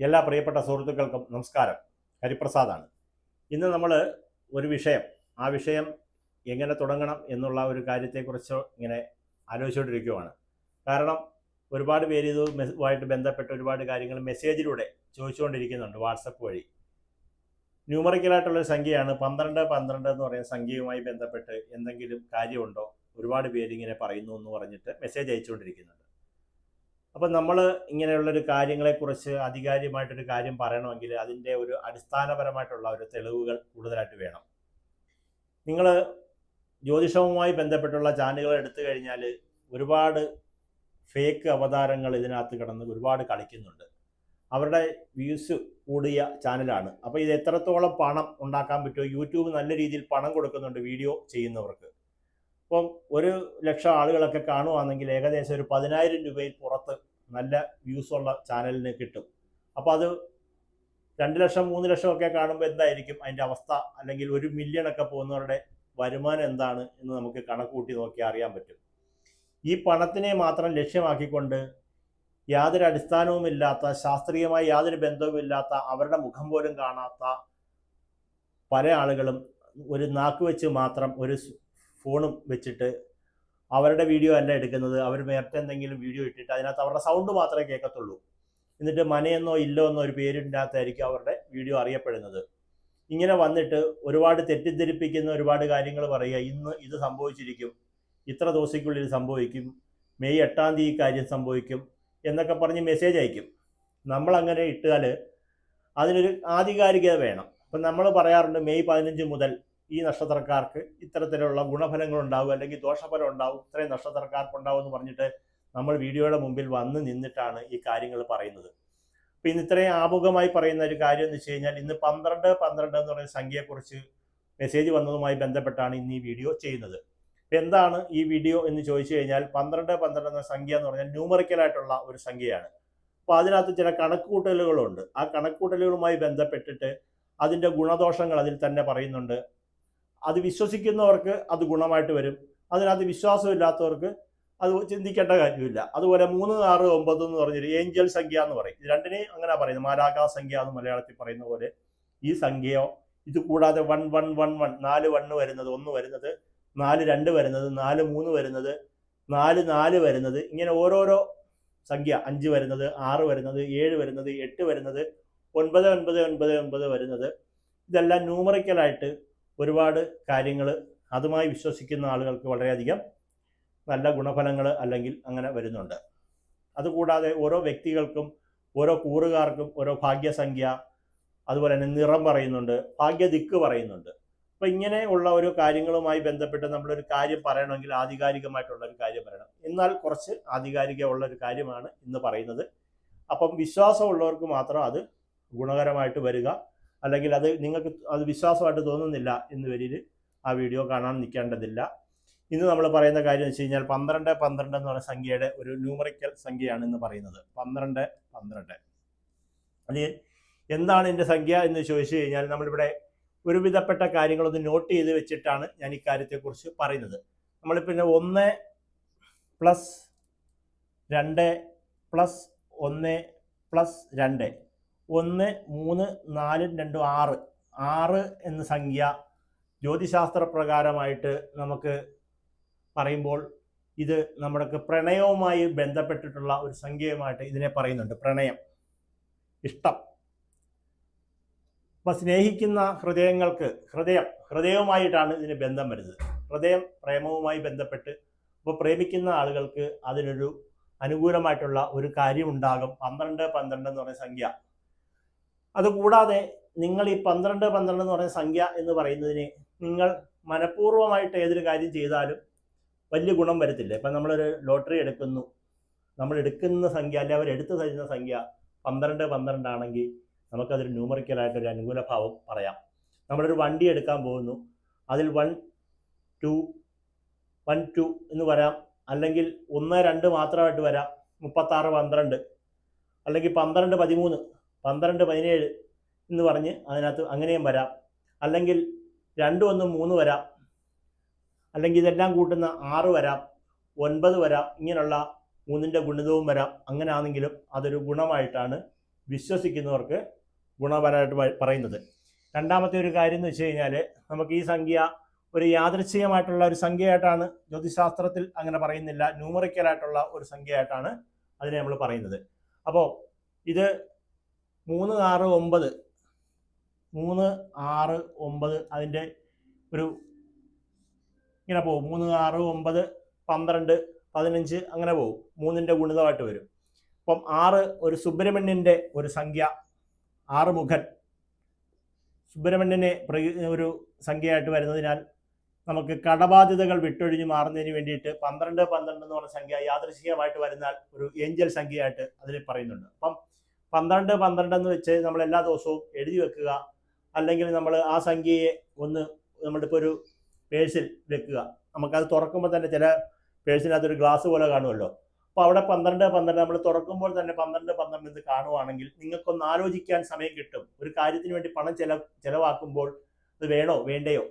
എല്ലാ പ്രിയപ്പെട്ട സുഹൃത്തുക്കൾക്കും നമസ്കാരം. ഹരിപ്രസാദാണ്. ഇന്ന് നമ്മൾ ഒരു വിഷയം ആ വിഷയം എങ്ങനെ തുടങ്ങണം എന്നുള്ള ഒരു കാര്യത്തെക്കുറിച്ച് ഇങ്ങനെ ആലോചിച്ചുകൊണ്ടിരിക്കുകയാണ് കാരണം ഒരുപാട് പേര് ഇതുമായിട്ട് ബന്ധപ്പെട്ട് ഒരുപാട് കാര്യങ്ങൾ മെസ്സേജിലൂടെ ചോദിച്ചുകൊണ്ടിരിക്കുന്നുണ്ട് വാട്സപ്പ് വഴി. ന്യൂമറിക്കലായിട്ടുള്ളൊരു സംഖ്യയാണ്. പന്ത്രണ്ട് പന്ത്രണ്ട് എന്ന് പറയുന്ന സംഖ്യയുമായി ബന്ധപ്പെട്ട് എന്തെങ്കിലും കാര്യമുണ്ടോ? ഒരുപാട് പേര് ഇങ്ങനെ പറയുന്നു എന്ന് പറഞ്ഞിട്ട് മെസ്സേജ് അയച്ചുകൊണ്ടിരിക്കുന്നുണ്ട്. അപ്പം നമ്മൾ ഇങ്ങനെയുള്ളൊരു കാര്യങ്ങളെക്കുറിച്ച് അധികാരികമായിട്ടൊരു കാര്യം പറയണമെങ്കിൽ അതിന്റെ ഒരു അടിസ്ഥാനപരമായിട്ടുള്ള ഒരു തെളിവുകൾ കൂടുതലായിട്ട് വേണം. നിങ്ങൾ ജ്യോതിഷവുമായി ബന്ധപ്പെട്ടുള്ള ചാനലുകൾ എടുത്തു കഴിഞ്ഞാൽ ഒരുപാട് ഫേക്ക് അവതാരങ്ങൾ ഇതിനകത്ത് കിടന്ന് ഒരുപാട് കളിക്കുന്നുണ്ട്. അവരുടെ വ്യൂസ് കൂടിയ ചാനലാണ്. അപ്പോൾ ഇത് എത്രത്തോളം പണം ഉണ്ടാക്കാൻ പറ്റുമോ? യൂട്യൂബ് നല്ല രീതിയിൽ പണം കൊടുക്കുന്നുണ്ട് വീഡിയോ ചെയ്യുന്നവർക്ക്. അപ്പം ഒരു ലക്ഷം ആളുകളൊക്കെ കാണുവാണെങ്കിൽ ഏകദേശം ഒരു പതിനായിരം രൂപയിൽ പുറത്ത് നല്ല വ്യൂസ് ഉള്ള ചാനലിന് കിട്ടും. അപ്പോൾ അത് രണ്ട് ലക്ഷം മൂന്ന് ലക്ഷം ഒക്കെ കാണുമ്പോൾ എന്തായിരിക്കും? അതിന്റെ അവസ്ഥ അല്ലെങ്കിൽ ഒരു മില്യൺ ഒക്കെ പോകുന്നവരുടെ വരുമാനം എന്താണ് എന്ന് നമുക്ക് കണക്ക് കൂട്ടി നോക്കി അറിയാൻ പറ്റും. ഈ പണത്തിനെ മാത്രം ലക്ഷ്യമാക്കിക്കൊണ്ട് യാതൊരു അടിസ്ഥാനവുമില്ലാത്ത ശാസ്ത്രീയമായി യാതൊരു ബന്ധവുമില്ലാത്ത അവരുടെ മുഖം പോലും കാണാത്ത പല ആളുകളും ഒരു നാക്ക് വെച്ച് മാത്രം ഒരു ഫോണും വെച്ചിട്ട് അവരുടെ വീഡിയോ അല്ല എടുക്കുന്നത്. അവർ നേരത്തെ എന്തെങ്കിലും വീഡിയോ ഇട്ടിട്ട് അതിനകത്ത് അവരുടെ സൗണ്ട് മാത്രമേ കേൾക്കത്തുള്ളൂ. എന്നിട്ട് മനയെന്നോ ഇല്ലോ എന്നോ ഒരു പേരിനകത്തായിരിക്കും അവരുടെ വീഡിയോ അറിയപ്പെടുന്നത്. ഇങ്ങനെ വന്നിട്ട് ഒരുപാട് തെറ്റിദ്ധരിപ്പിക്കുന്ന ഒരുപാട് കാര്യങ്ങൾ പറയുക ഇന്ന് ഇത് സംഭവിച്ചിരിക്കും ഇത്ര ദിവസക്കുള്ളിൽ സംഭവിക്കും മെയ് എട്ടാം തീയതി കാര്യം സംഭവിക്കും എന്നൊക്കെ പറഞ്ഞ് മെസ്സേജ് അയക്കും. നമ്മൾ അങ്ങനെ ഇട്ടാൽ അതിനൊരു ആധികാരികത വേണം. അപ്പം നമ്മൾ പറയാറുണ്ട് മെയ് പതിനഞ്ച് മുതൽ ഈ നക്ഷത്രക്കാർക്ക് ഇത്തരത്തിലുള്ള ഗുണഫലങ്ങൾ ഉണ്ടാവും അല്ലെങ്കിൽ ദോഷഫലം ഉണ്ടാവും ഇത്രയും നക്ഷത്രക്കാർക്ക് ഉണ്ടാവും എന്ന് പറഞ്ഞിട്ട് നമ്മൾ വീഡിയോയുടെ മുമ്പിൽ വന്ന് നിന്നിട്ടാണ് ഈ കാര്യങ്ങൾ പറയുന്നത്. അപ്പം ഇന്ന് ഇത്രയും ആമുഖമായി പറയുന്ന ഒരു കാര്യം എന്ന് വെച്ച് കഴിഞ്ഞാൽ ഇന്ന് പന്ത്രണ്ട് പന്ത്രണ്ട് എന്ന് പറയുന്ന സംഖ്യയെക്കുറിച്ച് മെസ്സേജ് വന്നതുമായി ബന്ധപ്പെട്ടാണ് ഇന്ന് ഈ വീഡിയോ ചെയ്യുന്നത്. അപ്പം എന്താണ് ഈ വീഡിയോ എന്ന് ചോദിച്ചു കഴിഞ്ഞാൽ പന്ത്രണ്ട് പന്ത്രണ്ട് എന്ന സംഖ്യ എന്ന് പറഞ്ഞാൽ ന്യൂമറിക്കലായിട്ടുള്ള ഒരു സംഖ്യയാണ്. അപ്പോൾ അതിനകത്ത് ചില കണക്കുകൂട്ടലുകളുണ്ട്. ആ കണക്കുകൂട്ടലുകളുമായി ബന്ധപ്പെട്ടിട്ട് അതിന്റെ ഗുണദോഷങ്ങൾ അതിൽ തന്നെ പറയുന്നുണ്ട്. അത് വിശ്വസിക്കുന്നവർക്ക് അത് ഗുണമായിട്ട് വരും. അതിനകത്ത് വിശ്വാസമില്ലാത്തവർക്ക് അത് ചിന്തിക്കേണ്ട കാര്യമില്ല. അതുപോലെ മൂന്ന് ആറ് ഒമ്പത് എന്ന് പറഞ്ഞൊരു ഏഞ്ചൽ സംഖ്യ എന്ന് പറയും. ഇത് രണ്ടിനെയും അങ്ങനെ പറയുന്നത് മാരാകാ സംഖ്യ എന്ന് മലയാളത്തിൽ പറയുന്ന പോലെ ഈ സംഖ്യയോ ഇത് കൂടാതെ വൺ വൺ വൺ വൺ നാല് വണ്ണ് വരുന്നത് ഒന്ന് വരുന്നത് നാല് രണ്ട് വരുന്നത് നാല് മൂന്ന് വരുന്നത് നാല് നാല് വരുന്നത് ഇങ്ങനെ ഓരോരോ സംഖ്യ. അഞ്ച് വരുന്നത് ആറ് വരുന്നത് ഏഴ് വരുന്നത് എട്ട് വരുന്നത് ഒൻപത് ഒൻപത് ഒൻപത് ഒൻപത് വരുന്നത്. ഇതെല്ലാം ന്യൂമറിക്കലായിട്ട് ഒരുപാട് കാര്യങ്ങൾ അതുമായി വിശ്വസിക്കുന്ന ആളുകൾക്ക് വളരെയധികം നല്ല ഗുണഫലങ്ങൾ അല്ലെങ്കിൽ അങ്ങനെ വരുന്നുണ്ട്. അതുകൂടാതെ ഓരോ വ്യക്തികൾക്കും ഓരോ കൂറുകാർക്കും ഓരോ ഭാഗ്യസംഖ്യ അതുപോലെ തന്നെ നിറം പറയുന്നുണ്ട് ഭാഗ്യദിക്ക് പറയുന്നുണ്ട്. അപ്പം ഇങ്ങനെ ഉള്ള ഒരു കാര്യങ്ങളുമായി ബന്ധപ്പെട്ട് നമ്മളൊരു കാര്യം പറയണമെങ്കിൽ ആധികാരികമായിട്ടുള്ള ഒരു കാര്യം പറയണം. എന്നാൽ കുറച്ച് ആധികാരികമുള്ള ഒരു കാര്യമാണ് ഇന്ന് പറയുന്നത്. അപ്പം വിശ്വാസമുള്ളവർക്ക് മാത്രം അത് ഗുണകരമായിട്ട് വരിക. അല്ലെങ്കിൽ അത് നിങ്ങൾക്ക് അത് വിശ്വാസമായിട്ട് തോന്നുന്നില്ല എന്ന് വരിയിൽ ആ വീഡിയോ കാണാൻ നിൽക്കേണ്ടതില്ല. ഇന്ന് നമ്മൾ പറയുന്ന കാര്യം എന്ന് വെച്ച് കഴിഞ്ഞാൽ പന്ത്രണ്ട് പന്ത്രണ്ട് എന്ന് പറയുന്ന സംഖ്യയുടെ ഒരു ന്യൂമറിക്കൽ സംഖ്യയാണ് ഇന്ന് പറയുന്നത്. പന്ത്രണ്ട് പന്ത്രണ്ട്. അത് എന്താണ് എന്റെ സംഖ്യ എന്ന് ചോദിച്ചു കഴിഞ്ഞാൽ നമ്മളിവിടെ ഒരുവിധപ്പെട്ട കാര്യങ്ങളൊന്ന് നോട്ട് ചെയ്ത് വെച്ചിട്ടാണ് ഞാൻ ഈ കാര്യത്തെക്കുറിച്ച് പറയുന്നത്. നമ്മൾ പിന്നെ ഒന്ന് പ്ലസ് രണ്ട് പ്ലസ് ഒന്ന് പ്ലസ് രണ്ട് ഒന്ന് മൂന്ന് നാല് രണ്ടും ആറ്. ആറ് എന്ന സംഖ്യ ജ്യോതിശാസ്ത്ര പ്രകാരമായിട്ട് നമുക്ക് പറയുമ്പോൾ ഇത് നമ്മുടെ പ്രണയവുമായി ബന്ധപ്പെട്ടിട്ടുള്ള ഒരു സംഖ്യയുമായിട്ട് ഇതിനെ പറയുന്നുണ്ട്. പ്രണയം. ഇഷ്ടം. അപ്പം സ്നേഹിക്കുന്ന ഹൃദയങ്ങൾക്ക് ഹൃദയം ഹൃദയവുമായിട്ടാണ് ഇതിന് ബന്ധം വരുന്നത്. ഹൃദയം പ്രേമവുമായി ബന്ധപ്പെട്ട് അപ്പോൾ പ്രേമിക്കുന്ന ആളുകൾക്ക് അതിനൊരു അനുകൂലമായിട്ടുള്ള ഒരു കാര്യം ഉണ്ടാകും പന്ത്രണ്ട് പന്ത്രണ്ട് എന്ന് പറയുന്ന സംഖ്യ. അതുകൂടാതെ നിങ്ങൾ ഈ പന്ത്രണ്ട് പന്ത്രണ്ട് എന്ന് പറയുന്ന സംഖ്യ എന്ന് പറയുന്നതിന് നിങ്ങൾ മനഃപൂർവമായിട്ട് ഏതൊരു കാര്യം ചെയ്താലും വലിയ ഗുണം വരത്തില്ല. ഇപ്പം നമ്മളൊരു ലോട്ടറി എടുക്കുന്നു. നമ്മൾ എടുക്കുന്ന സംഖ്യ അല്ലെങ്കിൽ അവർ എടുത്തു തരുന്ന സംഖ്യ പന്ത്രണ്ട് പന്ത്രണ്ട് ആണെങ്കിൽ നമുക്കതൊരു ന്യൂമറിക്കലായിട്ടൊരു അനുകൂല ഭാവം പറയാം. നമ്മളൊരു വണ്ടി എടുക്കാൻ പോകുന്നു. അതിൽ വൺ ടു വൺ ടു എന്ന് വരാം. അല്ലെങ്കിൽ ഒന്ന് രണ്ട് മാത്രമായിട്ട് വരാം. മുപ്പത്താറ് പന്ത്രണ്ട്. അല്ലെങ്കിൽ പന്ത്രണ്ട് പതിമൂന്ന്. പന്ത്രണ്ട് പതിനേഴ് എന്ന് പറഞ്ഞ് അതിനകത്ത് അങ്ങനെയും വരാം. അല്ലെങ്കിൽ രണ്ടും ഒന്ന് മൂന്ന് വരാം. അല്ലെങ്കിൽ ഇതെല്ലാം കൂട്ടുന്ന ആറ് വരാം. ഒൻപത് വരാം. ഇങ്ങനെയുള്ള മൂന്നിന്റെ ഗുണിതവും വരാം. അങ്ങനെ ആണെങ്കിലും അതൊരു ഗുണമായിട്ടാണ് വിശ്വസിക്കുന്നവർക്ക് ഗുണപരമായിട്ട് പറയുന്നത്. രണ്ടാമത്തെ ഒരു കാര്യം എന്ന് വെച്ച് കഴിഞ്ഞാൽ നമുക്ക് ഈ സംഖ്യ ഒരു യാദൃച്ഛികമായിട്ടുള്ള ഒരു സംഖ്യയായിട്ടാണ് ജ്യോതിശാസ്ത്രത്തിൽ അങ്ങനെ പറയുന്നില്ല. ന്യൂമറിക്കലായിട്ടുള്ള ഒരു സംഖ്യയായിട്ടാണ് അതിനെ നമ്മൾ പറയുന്നത്. അപ്പോൾ ഇത് മൂന്ന് ആറ് ഒമ്പത്. മൂന്ന് ആറ് ഒമ്പത് അതിന്റെ ഒരു ഇങ്ങനെ പോകും മൂന്ന് ആറ് ഒമ്പത് പന്ത്രണ്ട് പതിനഞ്ച് അങ്ങനെ പോകും മൂന്നിന്റെ ഗുണിതമായിട്ട് വരും. അപ്പം ആറ് ഒരു സുബ്രഹ്മണ്യന്റെ ഒരു സംഖ്യ ആറ് മുഖൻ. സുബ്രഹ്മണ്യനെ ഒരു സംഖ്യയായിട്ട് വരുന്നതിനാൽ നമുക്ക് കടബാധ്യതകൾ വിട്ടൊഴിഞ്ഞ് മാറുന്നതിന് വേണ്ടിയിട്ട് പന്ത്രണ്ട് പന്ത്രണ്ട് എന്ന് പറഞ്ഞ സംഖ്യ യാദൃശികമായിട്ട് വരുന്നാൽ ഒരു ഏഞ്ചൽ സംഖ്യയായിട്ട് അതിൽ പറയുന്നുണ്ട്. അപ്പം പന്ത്രണ്ട് പന്ത്രണ്ട് എന്ന് വെച്ച് നമ്മൾ എല്ലാ ദിവസവും എഴുതി വെക്കുക. അല്ലെങ്കിൽ നമ്മൾ ആ സംഖ്യയെ ഒന്ന് നമ്മളിപ്പോൾ ഒരു പേഴ്സിൽ വെക്കുക. നമുക്കത് തുറക്കുമ്പോൾ തന്നെ ചില പേഴ്സിനകത്ത് ഒരു ഗ്ലാസ് പോലെ കാണുമല്ലോ. അപ്പോൾ അവിടെ പന്ത്രണ്ട് പന്ത്രണ്ട് നമ്മൾ തുറക്കുമ്പോൾ തന്നെ പന്ത്രണ്ട് പന്ത്രണ്ട് ഇത് കാണുവാണെങ്കിൽ നിങ്ങൾക്കൊന്ന് ആലോചിക്കാൻ സമയം കിട്ടും. ഒരു കാര്യത്തിന് വേണ്ടി പണം ചെല ചെലവാക്കുമ്പോൾ അത് വേണോ വേണ്ടയോ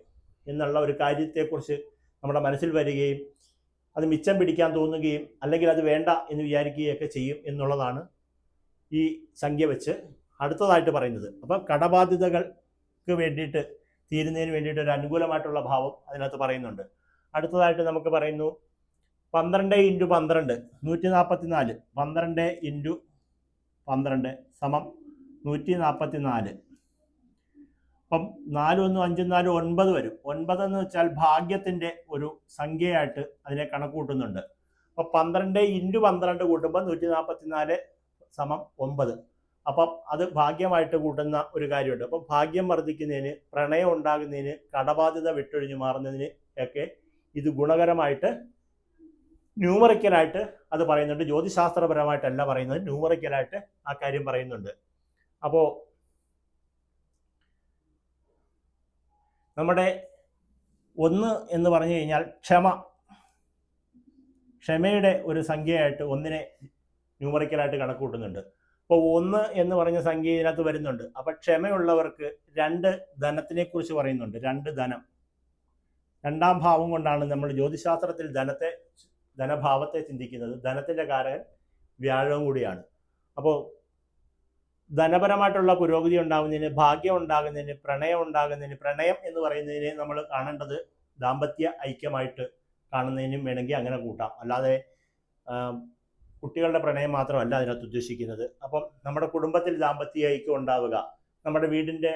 എന്നുള്ള ഒരു കാര്യത്തെക്കുറിച്ച് നമ്മുടെ മനസ്സിൽ വരികയും അത് മിച്ചം പിടിക്കാൻ തോന്നുകയും അല്ലെങ്കിൽ അത് വേണ്ട എന്ന് വിചാരിക്കുകയൊക്കെ ചെയ്യും എന്നുള്ളതാണ് ഈ സംഖ്യ വെച്ച് അടുത്തതായിട്ട് പറയുന്നത്. അപ്പം കടബാധ്യതകൾക്ക് വേണ്ടിയിട്ട് തീരുന്നതിന് വേണ്ടിയിട്ട് ഒരു അനുകൂലമായിട്ടുള്ള ഭാവം അതിനകത്ത് പറയുന്നുണ്ട്. അടുത്തതായിട്ട് നമുക്ക് പറയുന്നു പന്ത്രണ്ട് ഇന്റു പന്ത്രണ്ട് നൂറ്റി നാൽപ്പത്തി നാല് പന്ത്രണ്ട് ഇന്റു പന്ത്രണ്ട് സമം നൂറ്റി നാൽപ്പത്തി നാല് അപ്പം നാലും ഒന്നും അഞ്ചും നാലും ഒൻപത് വരും. ഒൻപത് എന്ന് വെച്ചാൽ ഭാഗ്യത്തിന്റെ ഒരു സംഖ്യയായിട്ട് അതിനെ കണക്കൂട്ടുന്നുണ്ട് അപ്പം പന്ത്രണ്ട് ഇന്റു പന്ത്രണ്ട് കൂട്ടുമ്പോൾ നൂറ്റി നാൽപ്പത്തി നാല് സമം ഒമ്പത്. അപ്പം അത് ഭാഗ്യമായിട്ട് കൂട്ടുന്ന ഒരു കാര്യമുണ്ട്. അപ്പം ഭാഗ്യം വർദ്ധിക്കുന്നതിന് പ്രണയം ഉണ്ടാകുന്നതിന് കടബാധ്യത വിട്ടൊഴിഞ്ഞു മാറുന്നതിന് ഒക്കെ ഇത് ഗുണകരമായിട്ട് ന്യൂമറിക്കലായിട്ട് അത് പറയുന്നുണ്ട്. ജ്യോതിശാസ്ത്രപരമായിട്ടല്ല പറയുന്നത്. ന്യൂമറിക്കലായിട്ട് ആ കാര്യം പറയുന്നുണ്ട്. അപ്പോൾ നമ്മുടെ ഒന്ന് എന്ന് പറഞ്ഞു കഴിഞ്ഞാൽ ക്ഷമ. ക്ഷമയുടെ ഒരു സംഖ്യയായിട്ട് ഒന്നിനെ ന്യൂമറിക്കലായിട്ട് കണക്ക് കൂട്ടുന്നുണ്ട് അപ്പോൾ ഒന്ന് എന്ന് പറഞ്ഞ സംഖ്യ ഇതിനകത്ത് വരുന്നുണ്ട്. അപ്പോൾ ക്ഷമയുള്ളവർക്ക് രണ്ട് ധനത്തിനെ കുറിച്ച് പറയുന്നുണ്ട്. രണ്ട് ധനം. രണ്ടാം ഭാവം കൊണ്ടാണ് നമ്മൾ ജ്യോതിശാസ്ത്രത്തിൽ ധനത്തെ ധനഭാവത്തെ ചിന്തിക്കുന്നത്. ധനത്തിന്റെ കാരകൻ വ്യാഴവും കൂടിയാണ്. അപ്പോൾ ധനപരമായിട്ടുള്ള പുരോഗതി ഉണ്ടാകുന്നതിന് ഭാഗ്യം ഉണ്ടാകുന്നതിന് പ്രണയം ഉണ്ടാകുന്നതിന് പ്രണയം എന്ന് പറയുന്നതിന് നമ്മൾ കാണേണ്ടത് ദാമ്പത്യ ഐക്യമായിട്ട് കാണുന്നതിനും വേണമെങ്കിൽ അങ്ങനെ കൂട്ടാം. അല്ലാതെ കുട്ടികളുടെ പ്രണയം മാത്രമല്ല അതിനകത്ത് ഉദ്ദേശിക്കുന്നത്. അപ്പം നമ്മുടെ കുടുംബത്തിൽ ദാമ്പത്യ ഐക്യം ഉണ്ടാവുക. നമ്മുടെ വീടിന്റെ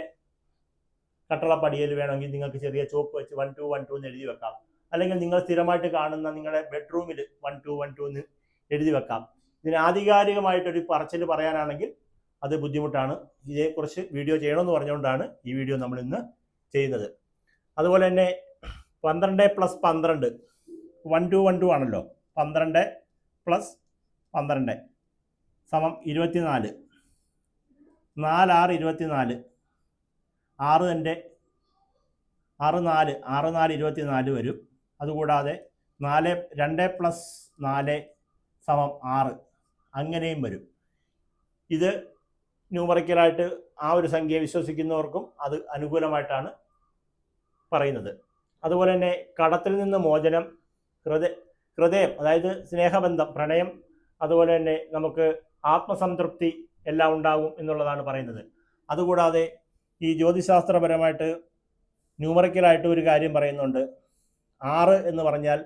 കട്ടളപ്പടിയിൽ വേണമെങ്കിൽ നിങ്ങൾക്ക് ചെറിയ ചോപ്പ് വെച്ച് വൺ ടു വൺ ടു എന്ന് എഴുതി വെക്കാം. അല്ലെങ്കിൽ നിങ്ങൾ സ്ഥിരമായിട്ട് കാണുന്ന നിങ്ങളുടെ ബെഡ്റൂമിൽ വൺ ടു വൺ ടു എന്ന് എഴുതി വെക്കാം. ഇതിന് ആധികാരികമായിട്ടൊരു പറച്ചിൽ പറയാനാണെങ്കിൽ അത് ബുദ്ധിമുട്ടാണ്. ഇതേക്കുറിച്ച് വീഡിയോ ചെയ്യണമെന്ന് പറഞ്ഞുകൊണ്ടാണ് ഈ വീഡിയോ നമ്മൾ ഇന്ന് ചെയ്യുന്നത്. അതുപോലെ തന്നെ പന്ത്രണ്ട് പ്ലസ് പന്ത്രണ്ട്. വൺ ടു വൺ ടു ആണല്ലോ. പന്ത്രണ്ട് പ്ലസ് പന്ത്രണ്ട്. സമം ഇരുപത്തിനാല്. നാലാറ് ഇരുപത്തിനാല്. ആറ് എന്റെ ആറ് നാല്. ആറ് നാല് ഇരുപത്തിനാല് വരും. അതുകൂടാതെ നാല് രണ്ട് പ്ലസ് നാല് സമം ആറ്. അങ്ങനെയും വരും. ഇത് ന്യൂമറിക്കലായിട്ട് ആ ഒരു സംഖ്യയെ വിശ്വസിക്കുന്നവർക്കും അത് അനുകൂലമായിട്ടാണ് പറയുന്നത്. അതുപോലെ തന്നെ കടത്തിൽ നിന്ന് മോചനം ഹൃദയ ഹൃദയം അതായത് സ്നേഹബന്ധം പ്രണയം അതുപോലെ തന്നെ നമുക്ക് ആത്മസംതൃപ്തി എല്ലാം ഉണ്ടാകും എന്നുള്ളതാണ് പറയുന്നത്. അതുകൂടാതെ ഈ ജ്യോതിശാസ്ത്രപരമായിട്ട് ന്യൂമറിക്കലായിട്ട് ഒരു കാര്യം പറയുന്നുണ്ട്. ആറ് എന്ന് പറഞ്ഞാൽ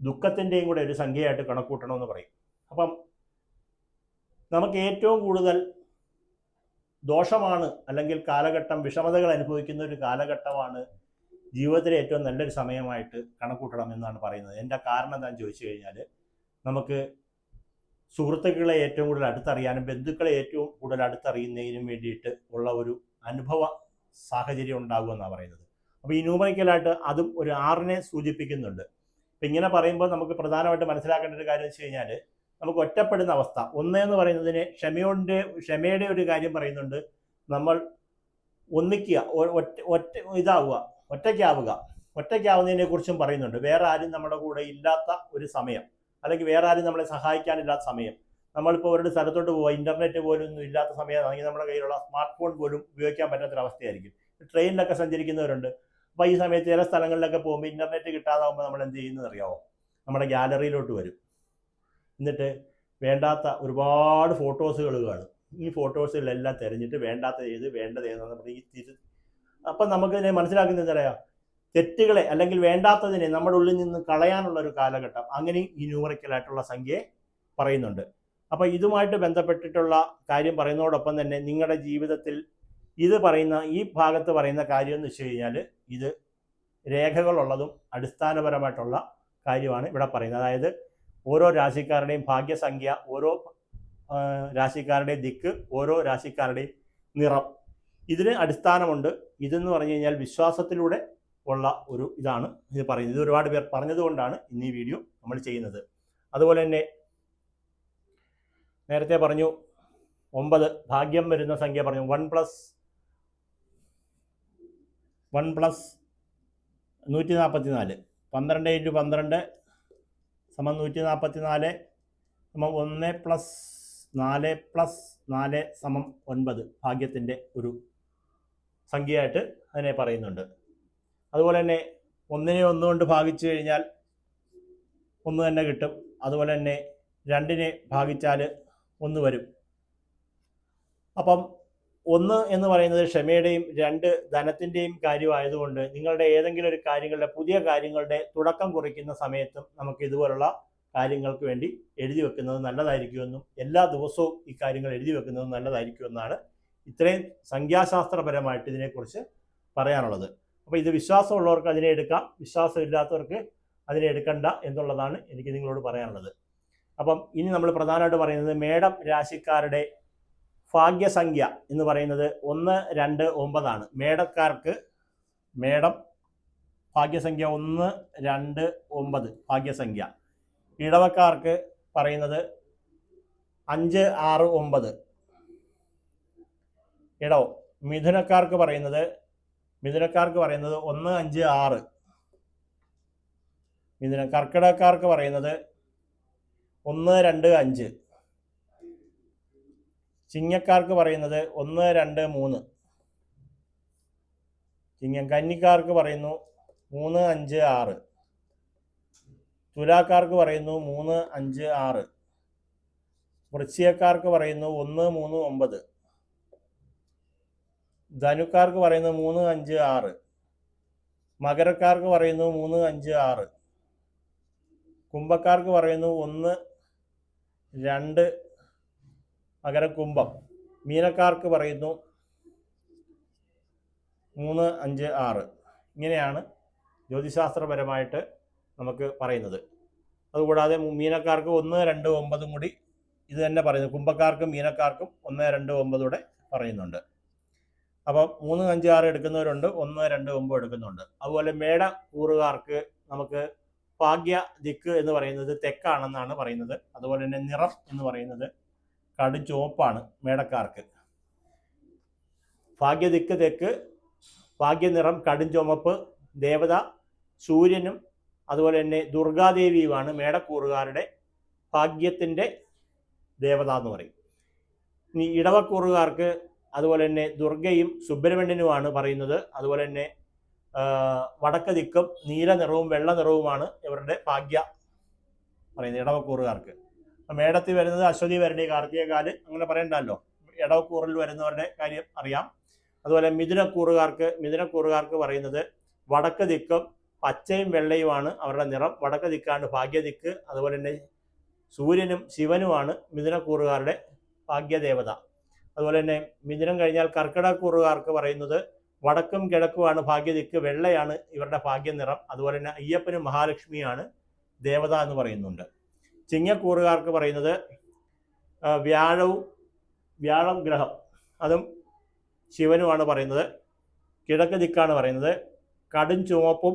ദുഃഖത്തിന്റെയും കൂടെ ഒരു സംഖ്യയായിട്ട് കണക്കൂട്ടണമെന്ന് പറയും. അപ്പം നമുക്ക് ഏറ്റവും കൂടുതൽ ദോഷമാണ് അല്ലെങ്കിൽ കാലഘട്ടം വിഷമതകൾ അനുഭവിക്കുന്ന ഒരു കാലഘട്ടമാണ് ജീവിതത്തിലെ ഏറ്റവും നല്ലൊരു സമയമായിട്ട് കണക്കൂട്ടണം എന്നാണ് പറയുന്നത്. എന്റെ കാരണം എന്താണെന്ന് ചോദിച്ചു കഴിഞ്ഞാൽ നമുക്ക് സുഹൃത്തുക്കളെ ഏറ്റവും കൂടുതൽ അടുത്തറിയാനും ബന്ധുക്കളെ ഏറ്റവും കൂടുതൽ അടുത്തറിയുന്നതിനും വേണ്ടിയിട്ട് ഉള്ള ഒരു അനുഭവ സാഹചര്യം ഉണ്ടാകുമെന്നാണ് പറയുന്നത്. അപ്പോൾ ഈ ന്യൂമറിക്കലായിട്ട് അതും ഒരു ആറിനെ സൂചിപ്പിക്കുന്നുണ്ട്. അപ്പം ഇങ്ങനെ പറയുമ്പോൾ നമുക്ക് പ്രധാനമായിട്ട് മനസ്സിലാക്കേണ്ട ഒരു കാര്യം വെച്ച് കഴിഞ്ഞാൽ നമുക്ക് ഒറ്റപ്പെടുന്ന അവസ്ഥ. ഒന്ന് എന്ന് പറയുന്നതിന് ക്ഷമയുടെ ക്ഷമയുടെ ഒരു കാര്യം പറയുന്നുണ്ട്. നമ്മൾ ഒന്നിക്കുക ഒറ്റ ഒറ്റ ഇതാവുക ഒറ്റയ്ക്കാവുക ഒറ്റയ്ക്കാവുന്നതിനെ കുറിച്ചും പറയുന്നുണ്ട്. വേറെ ആരും നമ്മുടെ കൂടെ ഇല്ലാത്ത ഒരു സമയം. അല്ലെങ്കിൽ വേറെ ആരും നമ്മളെ സഹായിക്കാനില്ലാത്ത സമയം. നമ്മളിപ്പോൾ ഒരു സ്ഥലത്തോട്ട് പോവുക ഇന്റർനെറ്റ് പോലും ഒന്നും ഇല്ലാത്ത സമയം അല്ലെങ്കിൽ നമ്മുടെ കയ്യിലുള്ള സ്മാർട്ട് ഫോൺ പോലും ഉപയോഗിക്കാൻ പറ്റാത്തൊരവസ്ഥയായിരിക്കും. ട്രെയിനിലൊക്കെ സഞ്ചരിക്കുന്നവരുണ്ട്. അപ്പോൾ ഈ സമയത്ത് ചില സ്ഥലങ്ങളിലൊക്കെ പോകുമ്പോൾ ഇന്റർനെറ്റ് കിട്ടാതാവുമ്പോൾ നമ്മൾ എന്ത് ചെയ്യുന്നത് അറിയാമോ നമ്മുടെ ഗാലറിയിലോട്ട് വരും. എന്നിട്ട് വേണ്ടാത്ത ഒരുപാട് ഫോട്ടോസുകൾ കാണും. ഈ ഫോട്ടോസിലെല്ലാം തിരഞ്ഞിട്ട് വേണ്ടാത്ത ഏത് വേണ്ടത് ഏതെന്ന് പറഞ്ഞ് ഈ തിരി അപ്പം നമുക്കിതിനെ മനസ്സിലാക്കുന്നത് എന്താ പറയുക തെറ്റുകളെ അല്ലെങ്കിൽ വേണ്ടാത്തതിനെ നമ്മുടെ ഉള്ളിൽ നിന്ന് കളയാനുള്ള ഒരു കാലഘട്ടം അങ്ങനെ ഈ ന്യൂമറിക്കലായിട്ടുള്ള സംഖ്യയെ പറയുന്നുണ്ട്. അപ്പോൾ ഇതുമായിട്ട് ബന്ധപ്പെട്ടിട്ടുള്ള കാര്യം പറയുന്നതോടൊപ്പം തന്നെ നിങ്ങളുടെ ജീവിതത്തിൽ ഇത് പറയുന്ന ഈ ഭാഗത്ത് പറയുന്ന കാര്യം എന്ന് വെച്ച് കഴിഞ്ഞാൽ ഇത് രേഖകളുള്ളതും അടിസ്ഥാനപരമായിട്ടുള്ള കാര്യമാണ് ഇവിടെ പറയുന്നത്. അതായത് ഓരോ രാശിക്കാരുടെയും ഭാഗ്യസംഖ്യ ഓരോ രാശിക്കാരുടെ ദിക്ക് ഓരോ രാശിക്കാരുടെയും നിറം. ഇതിന് അടിസ്ഥാനമുണ്ട്. ഇതെന്ന് പറഞ്ഞു കഴിഞ്ഞാൽ വിശ്വാസത്തിലൂടെ ഉള്ള ഒരു ഇതാണ് ഇത് പറയുന്നത്. ഇത് ഒരുപാട് പേർ പറഞ്ഞതുകൊണ്ടാണ് ഇന്ന് ഈ വീഡിയോ നമ്മൾ ചെയ്യുന്നത്. അതുപോലെ തന്നെ നേരത്തെ പറഞ്ഞു ഒമ്പത് ഭാഗ്യം വരുന്ന സംഖ്യ പറഞ്ഞു. വൺ പ്ലസ് വൺ പ്ലസ് നൂറ്റി നാൽപ്പത്തി നാല് പന്ത്രണ്ട് ഇന്റു പന്ത്രണ്ട് സമം നൂറ്റി നാൽപ്പത്തി നാല് സമം ഒന്ന് പ്ലസ് നാല് പ്ലസ് നാല് സമം ഒൻപത് ഭാഗ്യത്തിന്റെ ഒരു സംഖ്യയായിട്ട് അതിനെ പറയുന്നുണ്ട്. അതുപോലെ തന്നെ ഒന്നിനെ ഒന്നുകൊണ്ട് ഭാഗിച്ചു കഴിഞ്ഞാൽ ഒന്ന് തന്നെ കിട്ടും. അതുപോലെ തന്നെ രണ്ടിനെ ഭാഗിച്ചാൽ ഒന്ന് വരും. അപ്പം ഒന്ന് എന്ന് പറയുന്നത് ക്ഷമയുടെയും രണ്ട് ധനത്തിന്റെയും കാര്യമായതുകൊണ്ട് നിങ്ങളുടെ ഏതെങ്കിലും ഒരു കാര്യങ്ങളുടെ പുതിയ കാര്യങ്ങളുടെ തുടക്കം കുറിക്കുന്ന സമയത്തും നമുക്ക് ഇതുപോലുള്ള കാര്യങ്ങൾക്ക് വേണ്ടി എഴുതി വെക്കുന്നത് നല്ലതായിരിക്കുമെന്നും എല്ലാ ദിവസവും ഈ കാര്യങ്ങൾ എഴുതി വെക്കുന്നത് നല്ലതായിരിക്കുമെന്നാണ് ഇത്രയും സംഖ്യാശാസ്ത്രപരമായിട്ട് ഇതിനെക്കുറിച്ച് പറയാനുള്ളത്. അപ്പോൾ ഇത് വിശ്വാസമുള്ളവർക്ക് അതിനെ എടുക്കാം. വിശ്വാസമില്ലാത്തവർക്ക് അതിനെ എടുക്കണ്ട എന്നുള്ളതാണ് എനിക്ക് നിങ്ങളോട് പറയാനുള്ളത്. അപ്പം ഇനി നമ്മൾ പ്രധാനമായിട്ട് പറയുന്നത് മേടം രാശിക്കാരുടെ ഭാഗ്യസംഖ്യ എന്ന് പറയുന്നത് ഒന്ന് രണ്ട് ഒമ്പതാണ്. മേടക്കാർക്ക് മേടം ഭാഗ്യസംഖ്യ ഒന്ന് രണ്ട് ഒമ്പത് ഭാഗ്യസംഖ്യ. ഇടവക്കാർക്ക് പറയുന്നത് അഞ്ച് ആറ് ഒമ്പത്. ഇടവം. മിഥുനക്കാർക്ക് പറയുന്നത് മിഥുനക്കാർക്ക് പറയുന്നത് ഒന്ന് അഞ്ച് ആറ്. മിഥുന കർക്കിടകക്കാർക്ക് പറയുന്നത് ഒന്ന് രണ്ട് അഞ്ച്. ചിങ്ങക്കാർക്ക് പറയുന്നത് ഒന്ന് രണ്ട് മൂന്ന്. ചിങ്ങം കന്നിക്കാർക്ക് പറയുന്നു മൂന്ന് അഞ്ച് ആറ്. തുലാക്കാർക്ക് പറയുന്നു മൂന്ന് അഞ്ച് ആറ്. വൃശ്ചികക്കാർക്ക് പറയുന്നു ഒന്ന് മൂന്ന് ഒമ്പത്. ധനുക്കാർക്ക് പറയുന്നത് മൂന്ന് അഞ്ച് ആറ്. മകരക്കാർക്ക് പറയുന്നു മൂന്ന് അഞ്ച് ആറ്. കുംഭക്കാർക്ക് പറയുന്നു ഒന്ന് രണ്ട് മകരകുംഭം. മീനക്കാർക്ക് പറയുന്നു മൂന്ന് അഞ്ച് ആറ്. ഇങ്ങനെയാണ് ജ്യോതിശാസ്ത്രപരമായിട്ട് നമുക്ക് പറയുന്നത്. അതുകൂടാതെ മീനക്കാർക്ക് ഒന്ന് രണ്ട് ഒമ്പതും കൂടി ഇത് തന്നെ പറയുന്നു. കുംഭക്കാർക്കും മീനക്കാർക്കും ഒന്ന് രണ്ട് ഒമ്പതൂടെ പറയുന്നുണ്ട്. അപ്പം മൂന്ന് അഞ്ച് ആറ് എടുക്കുന്നവരുണ്ട് ഒന്ന് രണ്ട് ഒമ്പത് എടുക്കുന്നുണ്ട്. അതുപോലെ മേട കൂറുകാർക്ക് നമുക്ക് ഭാഗ്യ ദിക്ക് എന്ന് പറയുന്നത് തെക്കാണെന്നാണ് പറയുന്നത്. അതുപോലെ തന്നെ നിറം എന്ന് പറയുന്നത് കടും ചുവപ്പാണ് മേടക്കാർക്ക്. ഭാഗ്യ ദിക്ക് തെക്ക് ഭാഗ്യനിറം കടും ചുമപ്പ് ദേവത സൂര്യനും അതുപോലെ തന്നെ ദുർഗാദേവിയുമാണ് മേടക്കൂറുകാരുടെ ഭാഗ്യത്തിന്റെ ദേവത എന്ന് പറയും. ഇനി ഇടവക്കൂറുകാർക്ക് അതുപോലെ തന്നെ ദുർഗയും സുബ്രഹ്മണ്യനുമാണ് പറയുന്നത്. അതുപോലെ തന്നെ വടക്ക് ദിക്കും നീല നിറവും വെള്ള നിറവുമാണ് ഇവരുടെ ഭാഗ്യ പറയുന്നത് ഇടവക്കൂറുകാർക്ക്. മേടത്തിൽ വരുന്നത് അശ്വതി വരണി കാർത്തികകാൽ അങ്ങനെ പറയണ്ടല്ലോ. ഇടവക്കൂറിൽ വരുന്നവരുടെ കാര്യം അറിയാം. അതുപോലെ മിഥുനക്കൂറുകാർക്ക് മിഥുനക്കൂറുകാർക്ക് പറയുന്നത് വടക്ക് ദിക്കും പച്ചയും വെള്ളയുമാണ് അവരുടെ നിറം. വടക്ക് ദിക്കാണ് ഭാഗ്യദിക്ക്. അതുപോലെ തന്നെ സൂര്യനും ശിവനുമാണ് മിഥുനക്കൂറുകാരുടെ ഭാഗ്യദേവത. അതുപോലെ തന്നെ മിഥുനം കഴിഞ്ഞാൽ കർക്കിടകൂറുകാർക്ക് പറയുന്നത് വടക്കും കിഴക്കുമാണ് ഭാഗ്യദിക്ക് വെള്ളയാണ് ഇവരുടെ ഭാഗ്യനിറം. അതുപോലെ തന്നെ അയ്യപ്പനും മഹാലക്ഷ്മിയാണ് ദേവത എന്ന് പറയുന്നുണ്ട്. ചിങ്ങക്കൂറുകാർക്ക് പറയുന്നത് വ്യാഴവും വ്യാഴം ഗ്രഹം അതും ശിവനുമാണ് പറയുന്നത്. കിഴക്ക് ദിക്കാണ് പറയുന്നത്. കടും ചുവപ്പും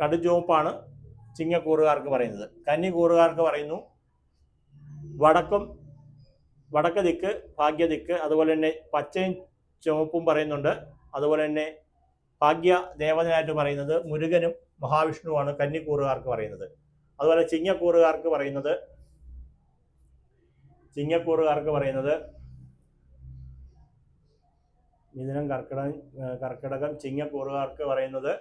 കടും ചുവപ്പാണ് ചിങ്ങക്കൂറുകാർക്ക് പറയുന്നത്. കന്നിക്കൂറുകാർക്ക് പറയുന്നു വടക്കും വടക്ക് ദിക്ക് ഭാഗ്യ ദിക്ക് അതുപോലെ തന്നെ പച്ചയും ചുവപ്പും പറയുന്നുണ്ട്. അതുപോലെ തന്നെ ഭാഗ്യ ദേവതയായിട്ട് പറയുന്നത് മുരുകനും മഹാവിഷ്ണുവാണ് കന്നിക്കൂറുകാർക്ക് പറയുന്നത്. അതുപോലെ ചിങ്ങക്കൂറുകാർക്ക് പറയുന്നത് ചിങ്ങക്കൂറുകാർക്ക് പറയുന്നത് മിഥുനം കർക്കിടകം കർക്കിടകം ചിങ്ങക്കൂറുകാർക്ക് പറയുന്നത്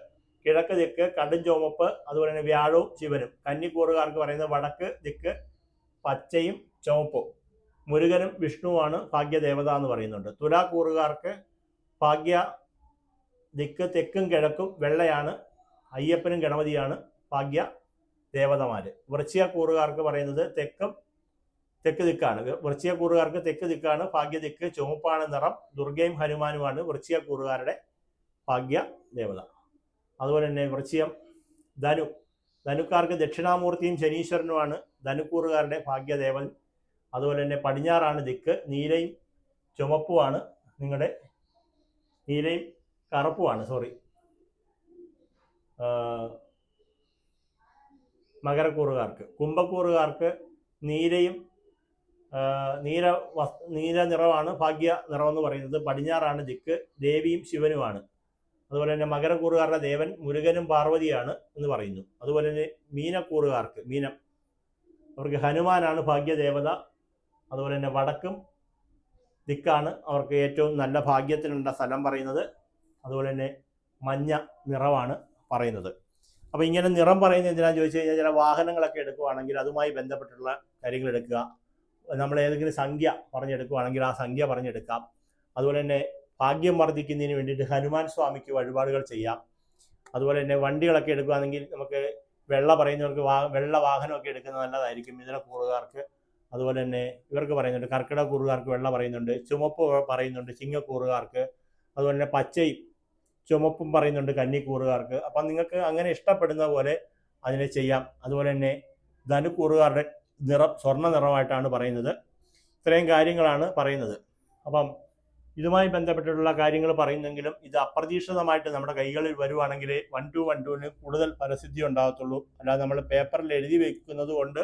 കിഴക്ക് ദിക്ക് കടും ചുവപ്പ് അതുപോലെ തന്നെ വ്യാഴവും ശിവനും. കന്നിക്കൂറുകാർക്ക് പറയുന്നത് വടക്ക് ദിക്ക് പച്ചയും ചുവപ്പും. മുരുകനും വിഷ്ണുവാണ് ഭാഗ്യദേവത എന്ന് പറയുന്നുണ്ട്. തുലാക്കൂറുകാർക്ക് ഭാഗ്യ ദിക്ക് തെക്കും കിഴക്കും വെള്ളയാണ് അയ്യപ്പനും ഗണപതിയാണ് ഭാഗ്യ ദേവതമാര് വൃശ്ചിക കൂറുകാർക്ക് പറയുന്നത് തെക്കും തെക്ക് ദിക്കാണ്. വൃശ്ചിക കൂറുകാർക്ക് തെക്ക് ദിക്കാണ് ഭാഗ്യ ദിക്ക് ചുവപ്പാണ് നിറം ദുർഗയും ഹനുമാനുമാണ് വൃശ്ചിക കൂറുകാരുടെ ഭാഗ്യ ദേവത അതുപോലെ തന്നെ വൃശ്ചികം ധനു ധനുക്കാർക്ക് ദക്ഷിണാമൂർത്തിയും ശനീശ്വരനുമാണ് ധനുക്കൂറുകാരുടെ ഭാഗ്യദേവൻ അതുപോലെ തന്നെ പടിഞ്ഞാറാണ് ദിക്ക് നീലയും ചുമപ്പുമാണ് നിങ്ങളുടെ നീലയും കറുപ്പുമാണ് സോറി മകരക്കൂറുകാർക്ക് കുംഭക്കൂറുകാർക്ക് നീലയും നീല വസ് നീല നിറമാണ് ഭാഗ്യ നിറം എന്ന് പറയുന്നത്. പടിഞ്ഞാറാണ് ദിക്ക് ദേവിയും ശിവനുമാണ്. അതുപോലെ തന്നെ മകരക്കൂറുകാരുടെ ദേവൻ മുരുകനും പാർവതിയാണ് എന്ന് പറയുന്നു. അതുപോലെ തന്നെ മീനക്കൂറുകാർക്ക് മീനം. അവർക്ക് ഹനുമാനാണ് ഭാഗ്യദേവത. അതുപോലെ തന്നെ വടക്കും ദിക്കാണ് അവർക്ക് ഏറ്റവും നല്ല ഭാഗ്യത്തിനുള്ള സ്ഥലം പറയുന്നത്. അതുപോലെ തന്നെ മഞ്ഞ നിറമാണ് പറയുന്നത്. അപ്പോൾ ഇങ്ങനെ നിറം പറയുന്നത് എന്തിനാന്ന് ചോദിച്ചു കഴിഞ്ഞാൽ ചില വാഹനങ്ങളൊക്കെ എടുക്കുവാണെങ്കിൽ അതുമായി ബന്ധപ്പെട്ടുള്ള കാര്യങ്ങൾ എടുക്കുക. നമ്മൾ ഏതെങ്കിലും സംഖ്യ പറഞ്ഞെടുക്കുവാണെങ്കിൽ ആ സംഖ്യ പറഞ്ഞെടുക്കാം. അതുപോലെ തന്നെ ഭാഗ്യം വർദ്ധിക്കുന്നതിന് വേണ്ടിയിട്ട് ഹനുമാൻ സ്വാമിക്ക് വഴിപാടുകൾ ചെയ്യാം. അതുപോലെ തന്നെ വണ്ടികളൊക്കെ എടുക്കുകയാണെങ്കിൽ നമുക്ക് വെള്ള പറയുന്നവർക്ക് വാ വെള്ള വാഹനമൊക്കെ എടുക്കുന്നത് നല്ലതായിരിക്കും. ഇതര കൂറുകാർക്ക് അതുപോലെ തന്നെ ഇവർക്ക് പറയുന്നുണ്ട് കർക്കിടക കൂറുകാർക്ക് വെള്ള പറയുന്നുണ്ട് ചുമപ്പ് പറയുന്നുണ്ട് ചിങ്ങക്കൂറുകാർക്ക് അതുപോലെ തന്നെ പച്ചയും ചുമപ്പും പറയുന്നുണ്ട് കന്നിക്കൂറുകാർക്ക്. അപ്പം നിങ്ങൾക്ക് അങ്ങനെ ഇഷ്ടപ്പെടുന്ന പോലെ അതിനെ ചെയ്യാം. അതുപോലെ തന്നെ ധനുക്കൂറുകാരുടെ നിറം സ്വർണ നിറമായിട്ടാണ് പറയുന്നത്. ഇത്രയും കാര്യങ്ങളാണ് പറയുന്നത്. അപ്പം ഇതുമായി ബന്ധപ്പെട്ടിട്ടുള്ള കാര്യങ്ങൾ പറയുന്നെങ്കിലും ഇത് അപ്രതീക്ഷിതമായിട്ട് നമ്മുടെ കൈകളിൽ വരുവാണെങ്കിൽ വൺ ടു വൺ ടുവിന് കൂടുതൽ ഫലസിദ്ധി ഉണ്ടാകത്തുള്ളൂ. അല്ലാതെ നമ്മൾ പേപ്പറിൽ എഴുതി വെക്കുന്നത് കൊണ്ട്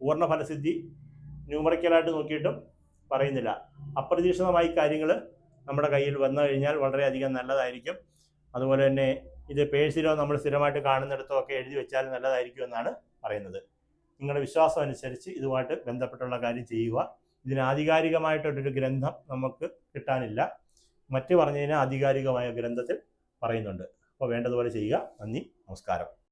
പൂർണ ഫലസിദ്ധി ന്യൂമറിക്കലായിട്ട് നോക്കിയിട്ടും പറയുന്നില്ല. അപ്രതീക്ഷിതമായി കാര്യങ്ങൾ നമ്മുടെ കയ്യിൽ വന്നു കഴിഞ്ഞാൽ വളരെയധികം നല്ലതായിരിക്കും. അതുപോലെ തന്നെ ഇത് പേഴ്സിലോ നമ്മൾ സ്ഥിരമായിട്ട് കാണുന്നിടത്തോ ഒക്കെ എഴുതി വെച്ചാൽ നല്ലതായിരിക്കും എന്നാണ് പറയുന്നത്. നിങ്ങളുടെ വിശ്വാസം അനുസരിച്ച് ഇതുമായിട്ട് ബന്ധപ്പെട്ടുള്ള കാര്യം ചെയ്യുക. ഇതിന് ആധികാരികമായിട്ടൊരു ഗ്രന്ഥം നമുക്ക് കിട്ടാനില്ല. മറ്റ് പറഞ്ഞതിന് ആധികാരികമായ ഗ്രന്ഥത്തിൽ പറയുന്നുണ്ട്. അപ്പോൾ വേണ്ടതുപോലെ ചെയ്യുക. നന്ദി. നമസ്കാരം.